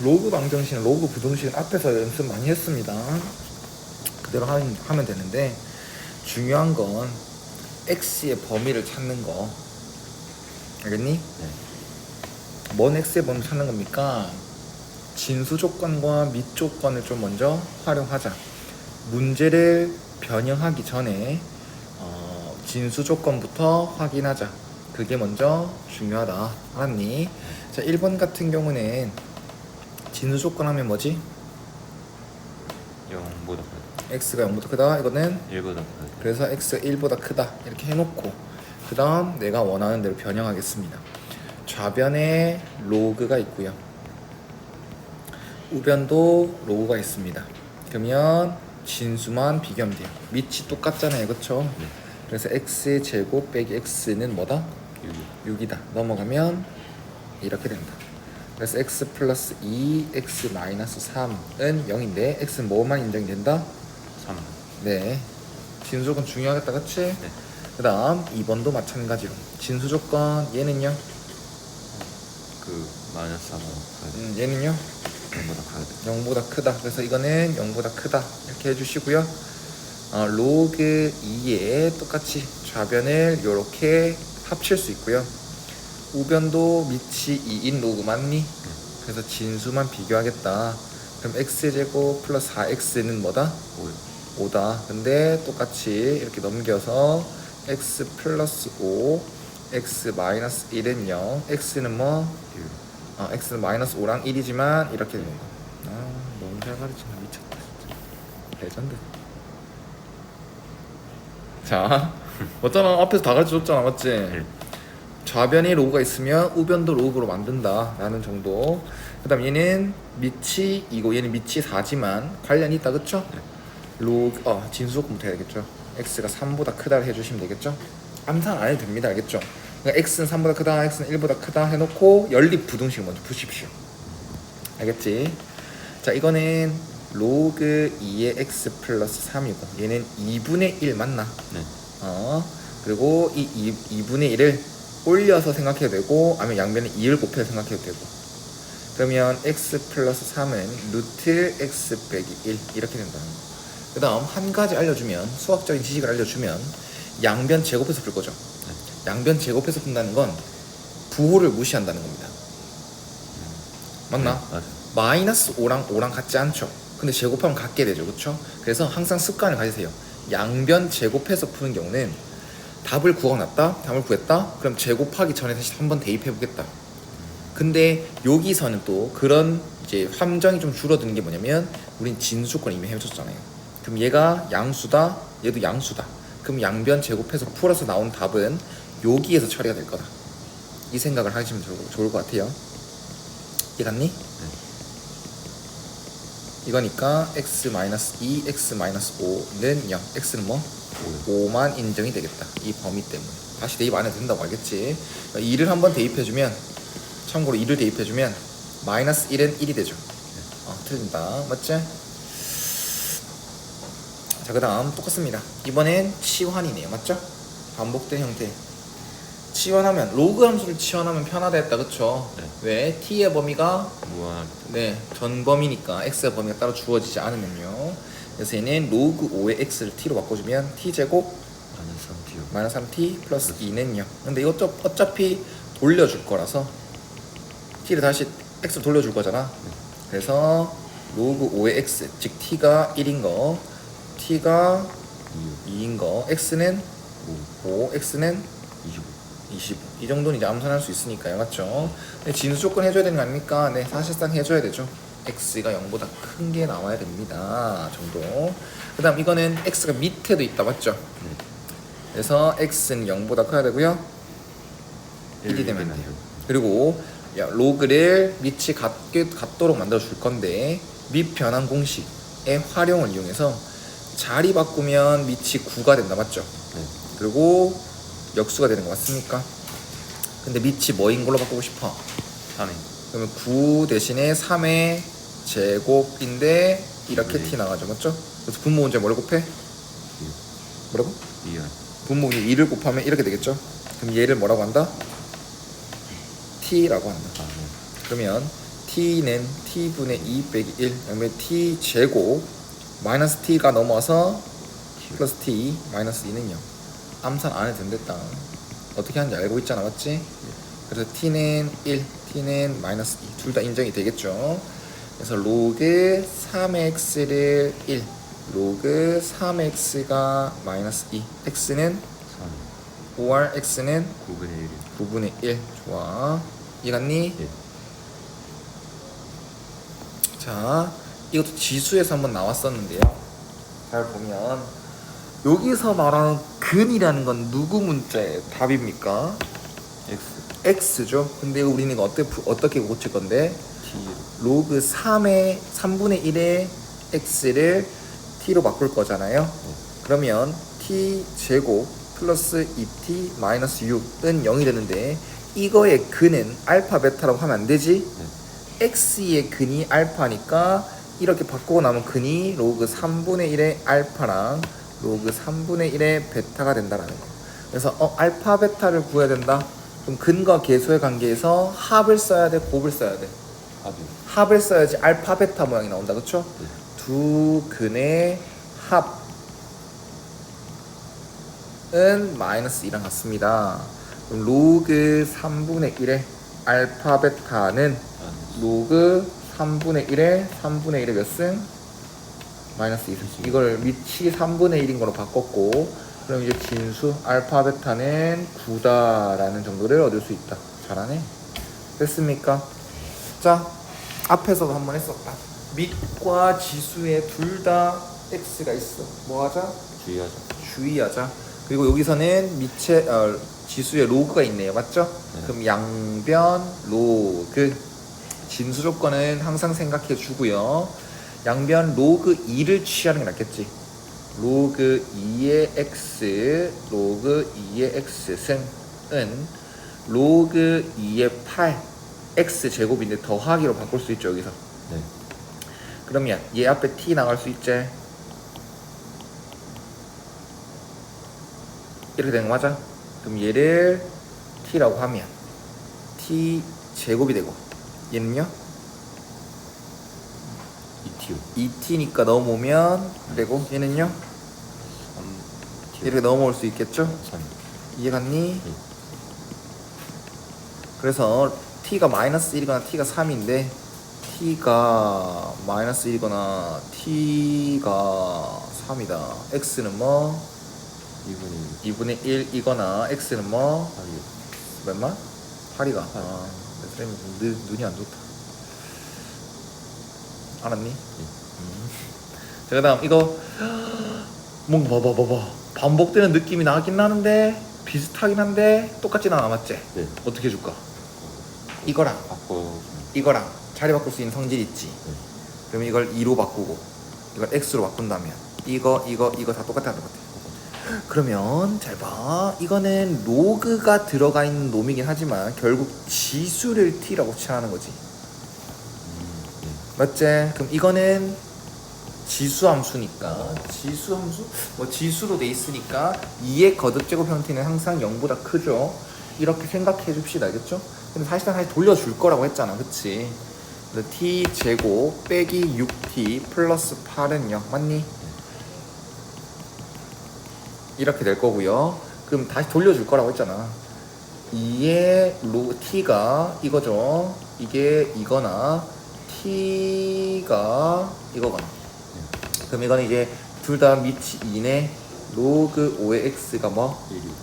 로그 방정식은 로그 부등식은 앞에서 연습 많이 했습니다. 그대로 하면, 하면 되는데 중요한 건 x의 범위를 찾는 거 알겠니? 네. 뭔 x의 범위 찾는 겁니까? 진수 조건과 밑 조건을 좀 먼저 활용하자. 문제를 변형하기 전에 어, 진수 조건부터 확인하자. 그게 먼저 중요하다. 알았니? 자, 1번 같은 경우는 진수 조건 하면 뭐지? 0보다 크다. x가 0보다 크다. 이거는 1보다 크다. 그래서 x가 1보다 크다. 이렇게 해놓고 그 다음 내가 원하는 대로 변형하겠습니다. 좌변에 로그가 있고요. 우변도 로그가 있습니다. 그러면 진수만 비교하면 돼요. 밑이 똑같잖아요. 그렇죠? 네. 그래서 x의 제곱 빼기 x는 뭐다? 6이 6이다. 넘어가면 이렇게 된다. 그래서 x 플러스 2, x 마이너스 3은 0인데 x는 뭐만 인정이 된다? 3. 네. 진수 조건 중요하겠다, 그치? 네. 그 다음 2번도 마찬가지로 진수 조건 얘는요? 그 마이너스 3보다 크다. 음, 얘는요? 0보다 크다. 0보다 크다. 그래서 이거는 0보다 크다. 이렇게 해주시고요. 어, 로그 2에 똑같이 좌변을 이렇게 합칠 수 있고요. 우변도 밑이 2인 로그 맞니? 그래서 진수만 비교하겠다. 그럼 x제곱 플러스 4x는 뭐다? 5. 5다. 근데 똑같이 이렇게 넘겨서 x 플러스 5, x 마이너스 1은 0, x는 뭐? 1. 아, x는 마이너스 5랑 1이지만 이렇게 되는 거. 아, 너무 잘 가르치네. 미쳤다, 진짜. 레전드. 자, 어쩌나 앞에서 다 가르쳐줬잖아, 맞지? 네. 좌변에 로그가 있으면 우변도 로그로 만든다라는 정도. 그다음 얘는 밑이 이고 얘는 밑이 4지만 관련이 있다, 그쵸? 네. 로그 어 진수조건부터 해야겠죠. x가 3보다 크다를 해주시면 되겠죠. 암산 안 해도 됩니다, 알겠죠? 그러니까 x는 3보다 크다, x는 1보다 크다 해놓고 연립 부등식 먼저 푸십시오. 알겠지? 자, 이거는 로그 2의 x 플러스 3이고 얘는 2분의 1 맞나? 네. 어 그리고 이 2, 2분의 1을 올려서 생각해도 되고 아니면 양변에 2를 곱해서 생각해도 되고 그러면 x 플러스 3은 루트 x 빼기 1 이렇게 된다는 거. 그 다음 한 가지 알려주면 수학적인 지식을 알려주면 양변 제곱해서 풀 거죠. 양변 제곱해서 푼다는 건 부호를 무시한다는 겁니다. 맞나? 네. 마이너스 5랑 5랑 같지 않죠. 근데 제곱하면 같게 되죠. 그렇죠? 그래서 항상 습관을 가지세요. 양변 제곱해서 푸는 경우는 답을 구워놨다, 답을 구했다, 그럼 제곱하기 전에 다시 한번 대입해 보겠다. 근데 여기서는 또 그런 이제 함정이 좀 줄어드는 게 뭐냐면 우린 진수 조건 이미 해줬잖아요. 그럼 얘가 양수다, 얘도 양수다. 그럼 양변 제곱해서 풀어서 나온 답은 여기에서 처리가 될 거다. 이 생각을 하시면 좋을 것 같아요. 이해갔니? 이거니까 x 2, x 5는 0. x는 뭐? 5. 5만 인정이 되겠다. 이 범위 때문에. 다시 대입 안 해도 된다고 알겠지? 2를 한번 대입해주면, 참고로 2를 대입해주면, 마이너스 1은 1이 되죠. 어, 틀린다. 맞지? 자, 그 다음 똑같습니다. 이번엔 치환이네요. 맞죠? 반복된 형태. 치환하면, 로그 함수를 치환하면 편하다 했다. 그쵸? 네. 왜? t의 범위가 무한하게. 네, 전범위니까 x의 범위가 따로 주어지지 않으면요. 그래서 얘는 로그 5의 x를 t로 바꿔주면 t 제곱 마이너스 3t요. 마이너스 3t 플러스 2는 0. 근데 이거 또 어차피 돌려줄 거라서 t를 다시 x로 돌려줄 거잖아. 그래서 로그 5의 x, 즉 t가 1인 거, t가 2. 2인 거, x는 5. 5, x는 25. 25. 이 정도는 이제 암산할 수 있으니까요. 맞죠? 근데 진수 조건 해줘야 되는 거 아닙니까? 네, 사실상 해줘야 되죠. x가 0보다 큰 게 나와야 됩니다. 정도. 그 다음 이거는 x가 밑에도 있다. 맞죠? 네. 그래서 x는 0보다 커야 되고요. 1이 되면 돼요. 그리고 야, 로그를 밑이 같게, 같도록 만들어 줄 건데 밑 변환 공식의 활용을 이용해서 자리 바꾸면 밑이 9가 된다. 맞죠? 네. 그리고 역수가 되는 거 맞습니까? 근데 밑이 뭐인 걸로 바꾸고 싶어? 3이. 그러면 9 대신에 3의 제곱인데 이렇게 네. t 나가죠 맞죠? 그래서 분모 문제 뭘 곱해? 뭐라고? 2야. 분모 2를 곱하면 이렇게 되겠죠? 그럼 얘를 뭐라고 한다? t라고 한다 아, 네. 그러면 t는 t분의 2 빼기 1 그다음에 t 제곱 마이너스 t가 넘어서 플러스 t 마이너스 2는요 암산 안 해도 된댔다. 어떻게 하는지 알고 있잖아 맞지? 그래서 t는 1 t는 마이너스 2 둘 다 인정이 되겠죠? 그래서 로그 3x를 1 로그 3x가 마이너스 2 x는 3 5r x는 9분의 1 9분의 1 좋아. 이해갔니? 예. 자 이것도 지수에서 한번 나왔었는데요. 잘 보면 여기서 말하는 근이라는 건 누구 문자의 답입니까? X. X죠. 근데 우리는 이거 어떻게, 푸- 어떻게 고칠 건데? T 로그 3의 3분의 1의 x를 t로 바꿀 거잖아요. 그러면 t 제곱 플러스 2t 마이너스 6은 0이 되는데 이거의 근은 알파 베타라고 하면 안 되지? 네. X의 근이 알파니까 이렇게 바꾸고 나면 근이 로그 3분의 1의 알파랑 로그 3분의 1의 베타가 된다라는 거. 그래서 어 알파 베타를 구해야 된다. 그럼 근과 계수의 관계에서 합을 써야 돼, 곱을 써야 돼. 합이 합을 써야지 알파 베타 모양이 나온다, 그렇죠? 네 두 근의 합은 마이너스 2랑 같습니다. 그럼 로그 3분의 1의 알파 베타는 로그 3분의 1에 3분의 1의 몇 승? 마이너스 2승. 이걸 밑이 3분의 1인 거로 바꿨고, 그럼 이제 진수 알파 베타는 9다라는 정도를 얻을 수 있다. 잘하네. 됐습니까? 자, 앞에서도 한번 했었다. 밑과 지수에 둘 다 x가 있어. 뭐 하자? 주의하자 주의하자. 그리고 여기서는 밑에 어, 지수에 로그가 있네요, 맞죠? 네. 그럼 양변 로그 진수 조건은 항상 생각해 주고요. 양변 로그 2를 취하는 게 낫겠지. 로그 2의 x 로그 2의 x 승은 로그 2의 8 x 제곱인데 더하기로 바꿀 수 있죠 여기서. 네 그러면 얘 앞에 t 나갈 수 있지. 이렇게 되는 거 맞아? 그럼 얘를 t라고 하면 t 제곱이 되고 얘는요? 2T요 2t니까 넘어오면 되고 얘는요? 3T 이렇게 넘어올 수 있겠죠? 3 이해갔니? 네. 그래서 t가 마이너스 1이거나 t가 3인데 t가 마이너스 1이거나 t가 3이다 x는 뭐? 2분의 2분의 1이거나 x는 뭐? 8이요 몇 만? 8이가 아, 내 쌤이 좀 눈, 눈이 안 좋다 알았니? 음. 자 그다음 이거 뭔가 봐봐 봐봐 반복되는 느낌이 나긴 나는데 비슷하긴 한데 똑같진 않아 맞지? 네 어떻게 해줄까? 이거랑 바꿔 이거랑 자리 바꿀 수 있는 성질 있지 네. 그럼 이걸 2로 바꾸고 이걸 x로 바꾼다면 이거 이거 이거 다 똑같아 안 똑같아 그러면 잘 봐. 이거는 로그가 들어가 있는 놈이긴 하지만 결국 지수를 t라고 취하는 거지. 맞지? 그럼 이거는 지수 함수니까 지수 함수 뭐 지수로 돼 있으니까 2의 거듭제곱 형태는 항상 0보다 크죠. 이렇게 생각해 줍시다. 알겠죠? 근데 사실상 다시 돌려줄 거라고 했잖아. 그치? 그래서 t 제곱 빼기 6t 플러스 8은 0 맞니? 이렇게 될 거고요. 그럼 다시 돌려줄 거라고 했잖아. 2의 로 t가 이거죠. 이게 이거나 t가 이거거나. 그럼 이거는 이제 둘 다 밑이 2네. 로그 5의 x가 뭐?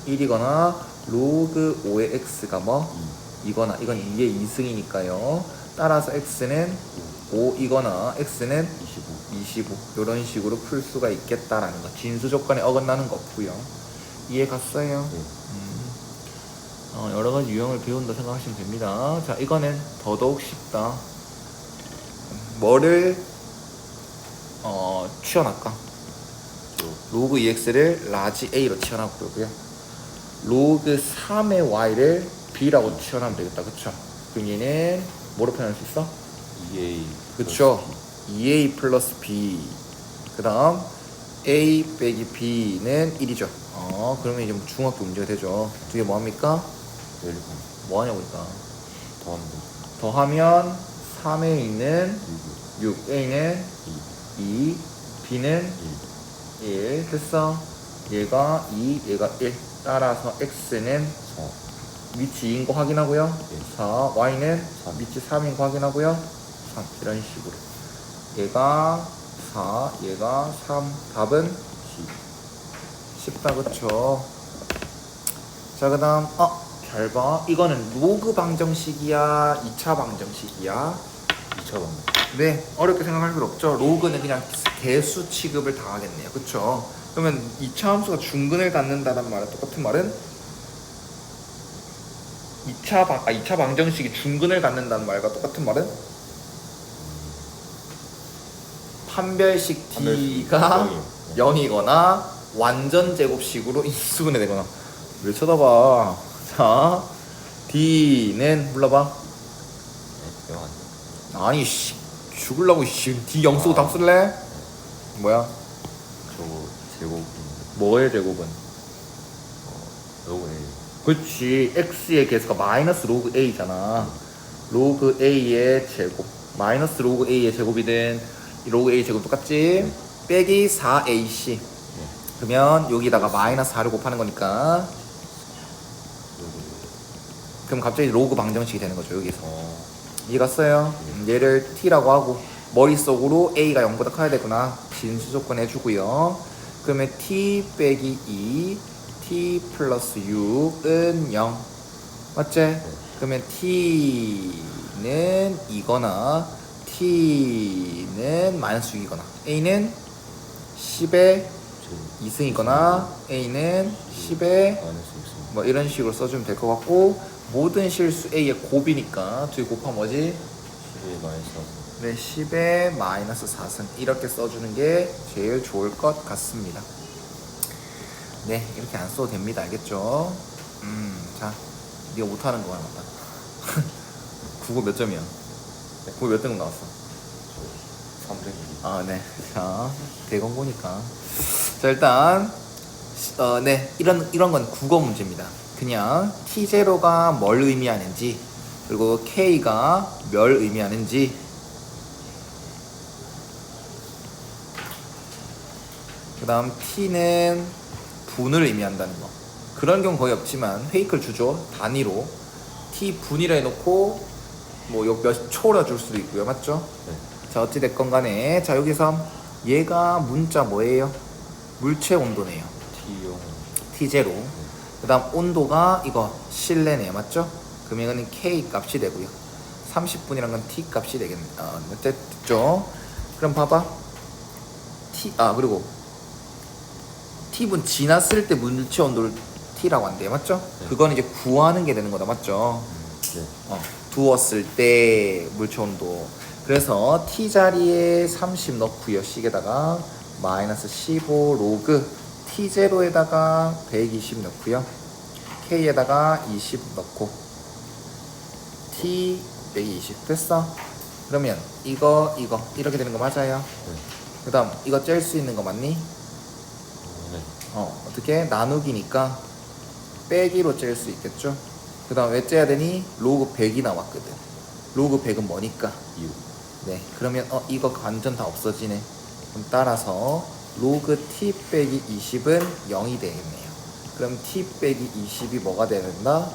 1이요. 1이거나 로그 5의 x가 뭐? 2 이거나. 이건 2의 2승이니까요. 따라서 x는 5 이거나 x는 25 25 이런 식으로 풀 수가 있겠다라는 거. 진수 조건에 어긋나는 거 없고요. 이해 갔어요? 네. 음. 어, 여러 가지 유형을 배운다 생각하시면 됩니다. 자 이거는 더더욱 쉽다 뭐를 어? 저 로그 EX를 라지 A로 취현하고요. 로그 3의 Y를 B라고 취현하면 되겠다. 그쵸? 그럼 얘는 뭐로 표현할 수 있어? 2A 그쵸? 2a 플러스 b. 그 다음 a 빼기 b는 1이죠. 어 그러면 이제 뭐 중학교 문제가 되죠. 두 개 뭐 합니까? 열 뭐하냐고 그러니까. 더하면 돼. 더하면 3에 있는 6 6 A는 2 2 B는 1 1 됐어. 얘가 2 얘가 1 따라서 X는 4 위치 2인 거 확인하고요. 네. 4 Y는 삼. 위치 3인 거 확인하고요. 3 이런 식으로. 얘가 4 얘가 3 답은 10 쉽다 그쵸? 자 그 다음 어 별봐 이거는 로그 방정식이야? 2차 방정식이야 2차 방정 네 어렵게 생각할 필요 없죠. 로그는 그냥 개수 취급을 당하겠네요. 그쵸? 그러면 2차 함수가 중근을 갖는다는 말은 똑같은 말은 2차 방, 아, 2차 방정식이 중근을 갖는다는 말과 똑같은 말은 판별식 D가 영이요. 0이거나 완전 제곱식으로 인수분해 되거나. 왜 쳐다봐? 자 D는 불러봐 아니 씨 죽을라고 씨 D 0 쓰고 아. 답 쓸래? 뭐야? 저거 제곱 뭐의 제곱은? 어, 요거 A 그렇지 x의 개수가 마이너스 로그 a잖아 로그 a의 제곱 마이너스 로그 a의 제곱이든 이 로그 a 제곱 똑같지? 빼기 4ac 네. 그러면 여기다가 마이너스 4를 곱하는 거니까 요거 그럼 갑자기 로그 방정식이 되는 거죠 여기서 어 이해갔어요? 음, 얘를 t라고 하고 머릿속으로 a가 0보다 커야 되구나 진수 조건 해주고요 그러면 t 빼기 2 t 플러스 6은 0 맞지? 그러면 t는 이거나 t는 마이너스 6이거나 a는 10의 제곱 2승이거나 a는 10의 마이너스 6뭐 이런 식으로 써주면 될 것 같고 모든 실수 a의 곱이니까 둘이 곱하면 뭐지? 10의 마이너스 4 네, 10의 마이너스 4승 이렇게 써주는 게 제일 좋을 것 같습니다. 네, 이렇게 안 써도 됩니다. 알겠죠? 음, 자, 네가 못하는 거 하나 봐. 국어 몇 점이야? 국어 몇 등 나왔어? 300 아, 네. 자, 대공고니까. 자, 일단, 시- 어, 네. 이런, 이런 건 국어 문제입니다. 그냥 T0가 뭘 의미하는지, 그리고 K가 뭘 의미하는지, 그 다음 T는 분을 의미한다는 거. 그런 경우 거의 없지만, 페이크를 주죠. 단위로. T 분이라 해놓고, 뭐, 요몇 초라 줄 수도 있고요. 맞죠? 네 자 어찌됐건 간에 자 여기서 얘가 문자 뭐예요? 물체 온도네요 T용 T0 그 다음 온도가 이거 실내네요 맞죠? 그러면 이거는 K 값이 되고요 30분이란 건 T 값이 되겠네 아, 됐죠? 그럼 봐봐 T 아 그리고 T분 지났을 때 물체 온도를 T라고 한대요 맞죠? 네. 그건 이제 구하는 게 되는 거다 맞죠? 네 어, 두었을 때 물체 온도. 그래서 t 자리에 30 넣고요. 식에다가 마이너스 15 로그 t 제로에다가 120 넣고요. k에다가 20 넣고 t 120 됐어. 그러면 이거 이거 이렇게 되는 거 맞아요. 네. 그다음 이거 짤 수 있는 거 맞니? 어, 네. 어 어떻게 나누기니까 빼기로 짤 수 있겠죠 그 다음 왜 째야 되니 로그 100이 나왔거든 로그 100은 뭐니까 2네 그러면 어 이거 완전 다 없어지네 그럼 따라서 로그 t 빼기 20은 0이 되겠네요. 그럼 t 빼기 20이 뭐가 된다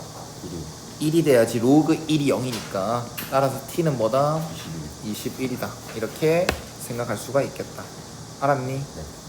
1이. 1이 돼야지 로그 1이 0이니까. 따라서 t는 뭐다? 21 21이다. 이렇게 생각할 수가 있겠다. 알았니? 네